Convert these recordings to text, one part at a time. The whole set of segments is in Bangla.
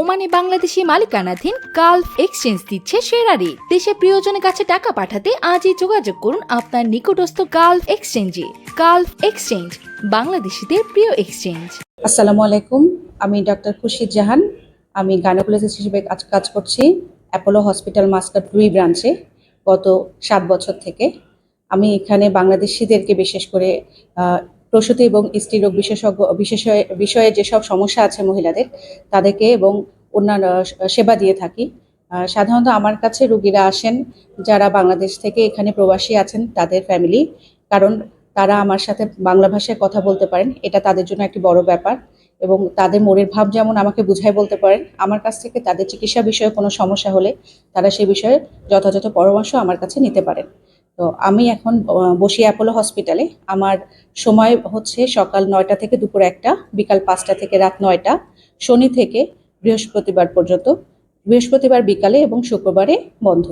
ওমানে বাংলাদেশি মালিকানাধীন গালফ এক্সচেঞ্জ দিচ্ছে সেরা রেট দেশে প্রিয়জনের কাছে টাকা পাঠাতে আজই যোগাযোগ করুন আপনার নিকটস্থ গালফ এক্সচেঞ্জে। গালফ এক্সচেঞ্জ, বাংলাদেশিদের প্রিয় এক্সচেঞ্জ। আসসালামু আলাইকুম, আমি ডক্টর খুরশিদ জাহান। আমি গাইনোকোলজিস্ট হিসেবে কাজ কাজ করছি অ্যাপোলো হসপিটাল মাস্কাট দুই ব্রাঞ্চে গত সাত বছর থেকে। আমি এখানে বাংলাদেশিদেরকে বিশেষ করে প্রসূতি এবং স্ত্রী রোগ বিশেষজ্ঞ বিশেষয়ে বিষয়ে যেসব সমস্যা আছে মহিলাদের, তাদেরকে এবং অন্যান্য সেবা দিয়ে থাকি। সাধারণত আমার কাছে রুগীরা আসেন, যারা বাংলাদেশ থেকে এখানে প্রবাসী আছেন, তাদের ফ্যামিলি। কারণ তারা আমার সাথে বাংলা ভাষায় কথা বলতে পারেন, এটা তাদের জন্য একটি বড় ব্যাপার। এবং তাদের মনের ভাব যেমন আমাকে বুঝাই বলতে পারেন, আমার কাছ থেকে তাদের চিকিৎসা বিষয়ে কোনো সমস্যা হলে তারা সে বিষয়ে যথাযথ পরামর্শ আমার কাছে নিতে পারেন। তো আমি এখন বসি অ্যাপোলো হসপিটালে। আমার সময় হচ্ছে সকাল নয়টা থেকে দুপুর একটা, বিকাল পাঁচটা থেকে রাত নয়টা, শনি থেকে বৃহস্পতিবার পর্যন্ত। বৃহস্পতিবার বিকালে এবং শুক্রবারে বন্ধ।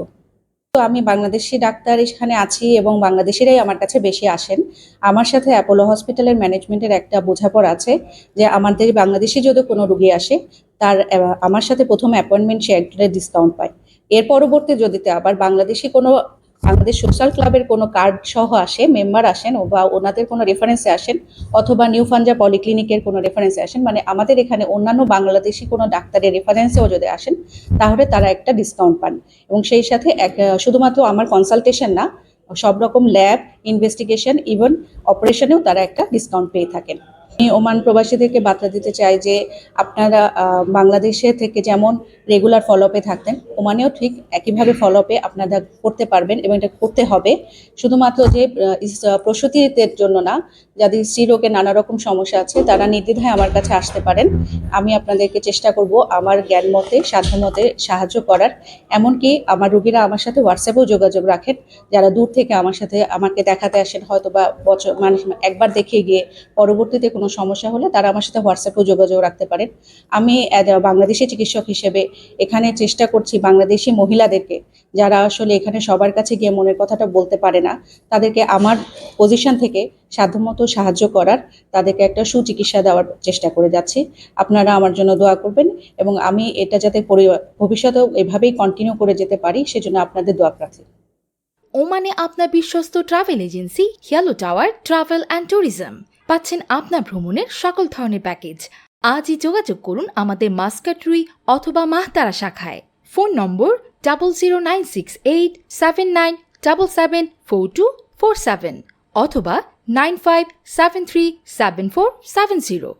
তো আমি বাংলাদেশি ডাক্তার এখানে আছি এবং বাংলাদেশিরাই আমার কাছে বেশি আসেন। আমার সাথে অ্যাপোলো হসপিটালের ম্যানেজমেন্টের একটা বোঝাপড় আছে যে আমাদের বাংলাদেশি যদি কোনো রুগী আসে, তার আমার সাথে প্রথম অ্যাপয়েন্টমেন্ট সে একটা ডিসকাউন্ট পায়। এর পরবর্তী যদিতে আবার বাংলাদেশি কোনো বাংলাদেশ সোশ্যাল ক্লাবের কোনো কার্ড সহ আসে, মেম্বার আসেন বা ওনাদের কোনো রেফারেন্সে আসেন, অথবা নিউ ফানজা পলিক্লিনিকের কোনো রেফারেন্সে আসেন মানে আমাদের এখানে অন্যান্য বাংলাদেশি কোনো ডাক্তারের রেফারেন্সেও যদি আসেন, তাহলে তারা একটা ডিসকাউন্ট পান। এবং সেই সাথে এক শুধুমাত্র আমার কনসালটেশন না সব রকম ল্যাব ইনভেস্টিগেশন ইভেন অপারেশনেও তারা একটা ডিসকাউন্ট পেয়ে থাকেন। আমি ওমান প্রবাসীদেরকে বার্তা দিতে চাই যে আপনারা বাংলাদেশে থেকে যেমন রেগুলার ফলো আপে থাকতেন, ওমানেও ঠিক একইভাবে ফলো আপে আপনারা করতে পারবেন এবং এটা করতে হবে। শুধুমাত্র যে প্রসূতিদের জন্য না, যাদের স্ত্রীরোগের নানা রকম সমস্যা আছে, তারা নির্দ্বিধায় আমার কাছে আসতে পারেন। আমি আপনাদেরকে চেষ্টা করব আমার জ্ঞান মতে সাধ্য মতে সাহায্য করার। এমনকি আমার রুগীরা আমার সাথে হোয়াটসঅ্যাপেও যোগাযোগ রাখেন। যারা দূর থেকে আমার সাথে আমাকে দেখাতে আসেন হয়তো বা বছর মানে একবার দেখে গিয়ে পরবর্তীতে কোনো সমস্যা হলে তারা আমার সাথে হোয়াটসঅ্যাপেও যোগাযোগ রাখতে পারেন। আমি বাংলাদেশি চিকিৎসক হিসেবে এখানে চেষ্টা করছি বাংলাদেশি মহিলাদেরকে, যারা আসলে এখানে সবার কাছে গিয়ে মনের কথাটা বলতে পারে না, তাদেরকে আমার পজিশন থেকে সাধ্যমতো সাহায্য করার তাদেরকে একটা সুচিকিৎসা দেওয়ার চেষ্টা করে যাচ্ছি। আপনারা আমার জন্য দোয়া করবেন এবং আমি এটা যাতে ভবিষ্যতেও এভাবেই কন্টিনিউ করে যেতে পারি, সেজন্য আপনাদের দোয়া প্রার্থী। ওমানে আপনার বিশ্বস্ত ট্রাভেল এজেন্সি হিয়ালো টাওয়ার ট্রাভেল অ্যান্ড ট্যুরিজম পাচ্ছেন আপনার ভ্রমণের সকল ধরনের প্যাকেজ। আজই যোগাযোগ করুন আমাদের মাস্কাটরুই অথবা মাহতারা শাখায়। Phone number double zero nine six eight seven nine double seven four two four seven অথবা nine five seven three seven four seven zero